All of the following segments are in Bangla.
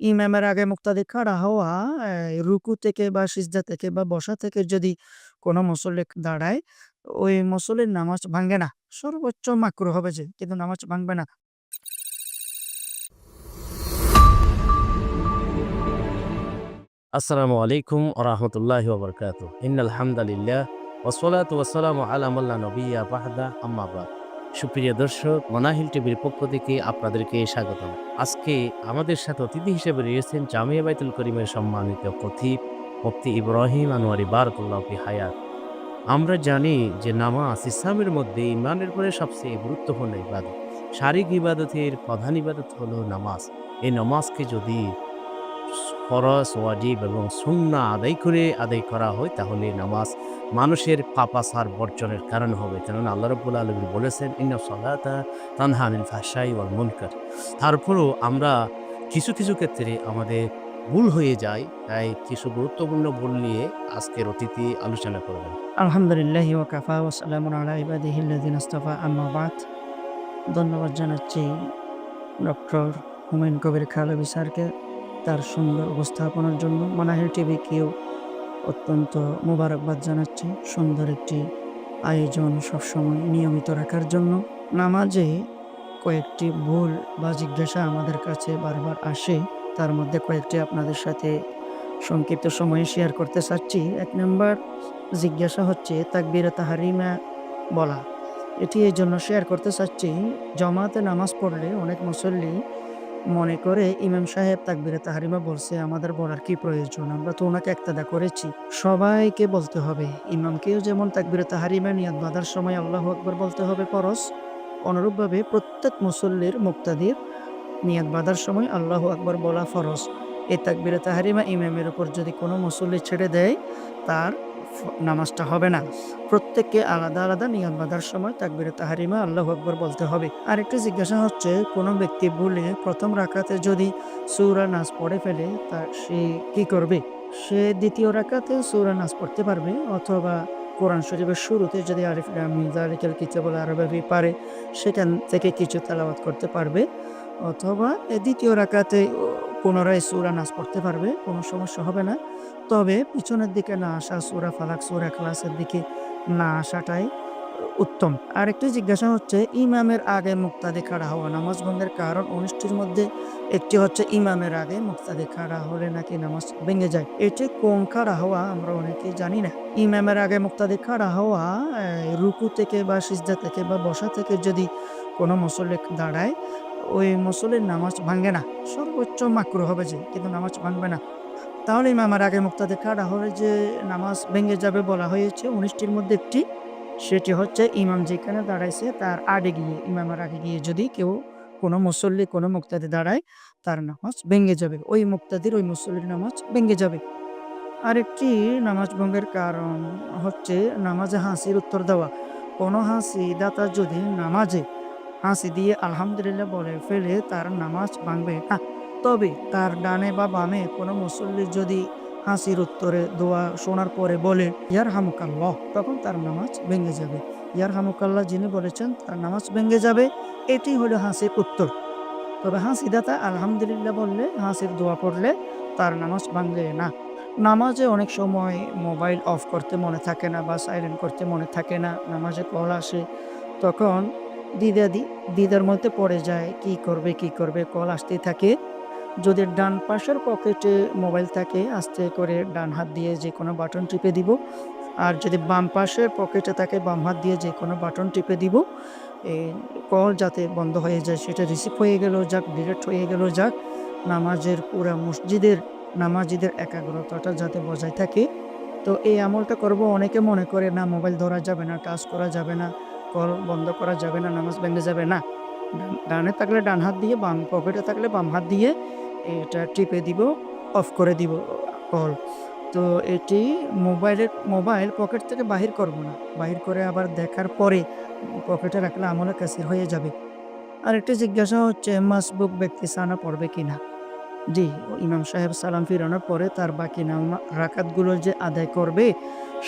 ইমামের আগে মুক্তাদি খাড়া হওয়া রুকু থেকে বা সিজদা থেকে বা বসা থেকে যদি কোনো মুসল্লি দাঁড়ায়, ওই মুসল্লির নামাজ ভাঙ্গে না। সর্বোচ্চ মাকরু হবে যে, কিন্তু নামাজ ভাঙবে না। আসসালামু আলাইকুম ওরহমতুল্লাহি ইন্নাল হামদালিল্লাহ ওসলাত ওসালাম আলামাল্লা নবিয়া বাহদা আম্মাবাদ সুপ্রিয় দর্শক, মনাহিল টিভির পক্ষ থেকে আপনাদেরকে স্বাগতম। আজকে আমাদের সাথে অতিথি হিসেবে রয়েছেন জামিয়া বাইতুল করিমের সম্মানিত কথিপ মুফতি ইব্রাহিম আনোয়ারি, বারকুল্লাহি হায়াত। আমরা জানি যে নামাজ ইসলামের মধ্যে ইমানের পরে সবচেয়ে গুরুত্বপূর্ণ ইবাদত। শারীরিক ইবাদতের প্রধান ইবাদত হলো নামাজ। এই নামাজকে যদি ফরজ, ওয়াজিব এবং সুন্না আদায় করে আদায় করা হয়, তাহলে নামাজ মানুষের পাপাসার বর্জনের কারণ হবে। কেননা আল্লাহ রব্বুল আলমী বলেছেন, ইন্না সলাতা তানহানিল ফাশাই ওয়াল মুনকার। তারপরও আমরা কিছু কিছু ক্ষেত্রে আমাদের ভুল হয়ে যায়, তাই কিছু গুরুত্বপূর্ণ ভুল নিয়ে আজকের অতিথি আলোচনা করবেন। আলহামদুলিল্লাহি ওয়া কাফা ওয়া সালামুন আলা ইবাদিহি আল্লাযিনা ইসতাফা আম্মা বাদ। ধন্যবাদ জানাচ্ছি ডক্টর হুমায়ুন কবির খালবি স্যারকে তার সুন্দর উপস্থাপনার জন্য। মানাহির টিভিকেও অত্যন্ত মোবারকবাদ জানাচ্ছি। সুন্দর একটি আয়োজন সবসময় নিয়মিত রাখার জন্য। নামাজে কয়েকটি ভুল বা জিজ্ঞাসা আমাদের কাছে বারবার আসে। তার মধ্যে কয়েকটি আপনাদের সাথে সংক্ষিপ্ত সময়ে শেয়ার করতে চাচ্ছি। এক নম্বর জিজ্ঞাসা হচ্ছে তাকবিরে তাহারিমা বলা। এটি এই জন্য শেয়ার করতে চাচ্ছি, জমাতে নামাজ পড়লে অনেক মুসল্লি মনে করে ইমাম সাহেব তাকবিরে তাহারিমা বলছে, আমাদের বলার কি প্রয়োজন? আমরা তো ওনাকে একতাদা করেছি। সবাইকে বলতে হবে। ইমামকেও যেমন তাকবিরে তাহারিমা নিয়াদ বাঁধার সময় আল্লাহ আকবর বলতে হবে পরশ অনুরূপভাবে প্রত্যেক মুসল্লির মুক্তাদির নিয়াদ বাঁধার সময় আল্লাহ আকবর বলা ফরজ। এই তাকবিরে তাহারিমা ইমামের উপর যদি কোনো মুসল্লি ছেড়ে দেয়, তার নামাজটা হবে না। প্রত্যেককে আলাদা আলাদা নিয়ম বাঁধার সময় তাকবিরে তাহারিমা আল্লাহ আকবর বলতে হবে। আরেকটি জিজ্ঞাসা হচ্ছে, কোনো ব্যক্তি বলে প্রথম রাখাতে যদি সৌরা নাচ পড়ে ফেলে, তা সে কি করবে? সে দ্বিতীয় রাখাতে সৌরা নাচ পড়তে পারবে, অথবা কোরআন শরীফের শুরুতে যদি আরিফ জালিকাল কিতাবুল আরবি পারে, সেখান থেকে কিছু তেলাওয়াত করতে পারবে। অথবা দ্বিতীয় রাকাতে পুনরায় সুরা নাচ পড়তে পারবে, কোনো সমস্যা হবে না। তবে পিছনের দিকে না আসা সুরা ফালাক, সুরা ক্লাসের দিকে না আসাটাই উত্তম। আরেকটি জিজ্ঞাসা হচ্ছে, ইমামের আগে মুক্তাদি খাড়া হওয়া নামাজ বন্ধের কারণ উনিশটির মধ্যে একটি হচ্ছে, ইমামের আগে মুক্তাদি খাড়া হলে নাকি নামাজ ভেঙে যায়। এটি কোন খাড়া হওয়া আমরা অনেকেই জানি না। ইমামের আগে মুক্তাদি খাড়া হওয়া রুকু থেকে বা সিজদা থেকে বা বসা থেকে যদি কোনো মুসল্লি দাঁড়ায় ওই মুসল্লির নামাজ ভাঙে না। সর্বোচ্চ মাকরু হবে যে, কিন্তু নামাজ ভাঙবে না। তাহলে ইমামের আগে মুক্তাদি খাড়া হলে যে, নামাজ ভেঙে যাবে বলা হয়েছে। উনিশটির মধ্যে একটি, সেটি হচ্ছে ইমাম যেখানে দাঁড়াইছে, তার আগে গিয়ে ইমামের আগে গিয়ে যদি কেউ কোনো মুসল্লি, কোনো মুক্তাদি দাঁড়ায়, তার নামাজ ভেঙে যাবে। ওই মুক্তাদির ওই মুসল্লির নামাজ ভেঙে যাবে। আরেকটি নামাজ ভঙ্গের কারণ হচ্ছে, নামাজে হাসির উত্তর দেওয়া। কোনো হাসি দাতা যদি নামাজে হাসি দিয়ে আলহামদুলিল্লাহ বলে ফেলে তার নামাজ ভাঙবে না। তবে তার ডানে বা বামে কোনো মুসল্লি যদি হাসির উত্তরে দোয়া শোনার পরে বলে ইয়ার হামুকাল্লাহ তখন তার নামাজ ভেঙে যাবে। ইয়ার হামুকাল্লাহ যিনি বলেছেন, তার নামাজ ভেঙে যাবে, এটি হলো হাসির উত্তর। তবে হাসি দাতা আলহামদুলিল্লাহ বললে, হাসির দোয়া পড়লে তার নামাজ ভাঙবে না। নামাজে অনেক সময় মোবাইল অফ করতে মনে থাকে না বা সাইলেন্ট করতে মনে থাকে না, নামাজে কল আসে, তখন দ্বিধাদি দ্বিধার মধ্যে পড়ে যায়, কি করবে কি করবে, কল আসতেই থাকে। যদি ডান পাশের পকেটে মোবাইল থাকে, আস্তে করে ডান হাত দিয়ে যে কোনো বাটন টিপে দিব। আর যদি বাম পাশের পকেটে থাকে, বাম হাত দিয়ে যে কোনো বাটন টিপে দিব। এই কল যাতে বন্ধ হয়ে যায়, সেটা রিসিভ হয়ে গেল যাক ডিরেক্ট হয়ে গেল যাক, নামাজের পুরা মসজিদের, নামাজিদের একাগ্রতাটা যাতে বজায় থাকে। তো এই আমলটা করব, অনেকে মনে করে, না, মোবাইল ধরা যাবে না টাচ করা যাবে না। বন্ধ করা যাবে না, নামাজ ভেঙে যাবে না। ডানে থাকলে ডান হাত দিয়ে, বাম পকেটে থাকলে বাম হাত দিয়ে এটা টিপে দিব, অফ করে দিব, কল। তো এটি মোবাইলের, মোবাইল পকেট থেকে বাহির করব না। বাহির করে আবার দেখার পরে পকেটে রাখলে আমলে কাসির হয়ে যাবে। আরেকটি জিজ্ঞাসা হচ্ছে, মাসবুক ব্যক্তি সানা পড়বে কি না জি, ইমাম সাহেব সালাম ফিরানোর পরে তার বাকি নামা, রাকাতগুলো যে আদায় করবে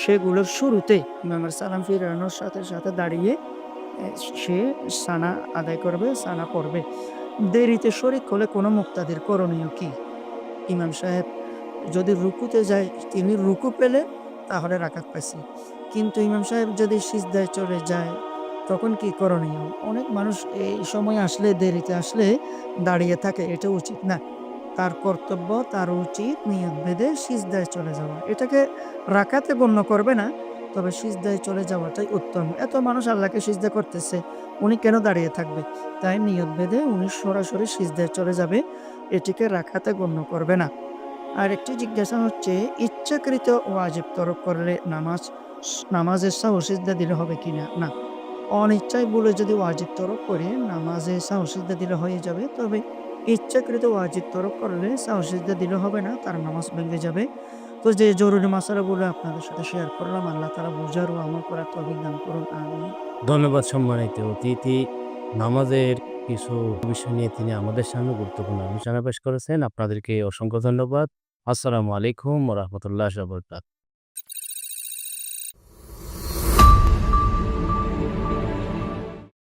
সেগুলোর শুরুতে ইমামের সালাম ফিরানোর সাথে সাথে দাঁড়িয়ে সে সানা আদায় করবে, সানা পড়বে। দেরিতে শরিক হলে কোনো মুক্তাদের করণীয় কি? ইমাম সাহেব, যদি রুকুতে যায়, তিনি রুকু পেলে তাহলে রাকাত পাইছে। কিন্তু ইমাম সাহেব যদি সিজদায় চলে যায়, তখন কি করণীয়? অনেক মানুষ এই সময় আসলে, দেরিতে আসলে দাঁড়িয়ে থাকে, এটা উচিত না। তার কর্তব্য, তার উচিত নিয়ত বেঁধে সিজদায় চলে যাওয়া। এটাকে রাখাতে গণ্য করবে না, তবে সিজদায় চলে যাওয়াটাই উত্তম। এত মানুষ আল্লাহকে সিজদা করতেছে, উনি কেন দাঁড়িয়ে থাকবে? তাই নিয়ত বেঁধে উনি সরাসরি সিজদায় চলে যাবে, এটিকে রাখাতে গণ্য করবে না। আর একটি জিজ্ঞাসা হচ্ছে, ইচ্ছাকৃত ওয়াজিব তরক করলে নামাজ, নামাজের সাহ সিজদা দিলে হবে কিনা না? অনিচ্ছায় বলে যদি ওয়াজিব তরক করে, নামাজে সাহ সিজদা দিলে হয়ে যাবে, তবে ইচ্ছাকৃত ওয়াজিব তরক করলে সাহ সিজদা দিলে হবে না, তার নামাজ ভেঙে যাবে। তো যে জরুরি মশালাগুলো আপনাদের সাথে শেয়ার করলাম, আল্লাহ তারা বোঝার ও আমল করার তো অভিজ্ঞান করুন আমি ধন্যবাদ সম্মানিত অতিথি। নামাজের কিছু বিষয় নিয়ে তিনি আমাদের সামনে গুরুত্বপূর্ণ আলোচনা পেশ করেছেন। আপনাদেরকে অসংখ্য ধন্যবাদ। আসসালামু আলাইকুম রহমতুল্লাহ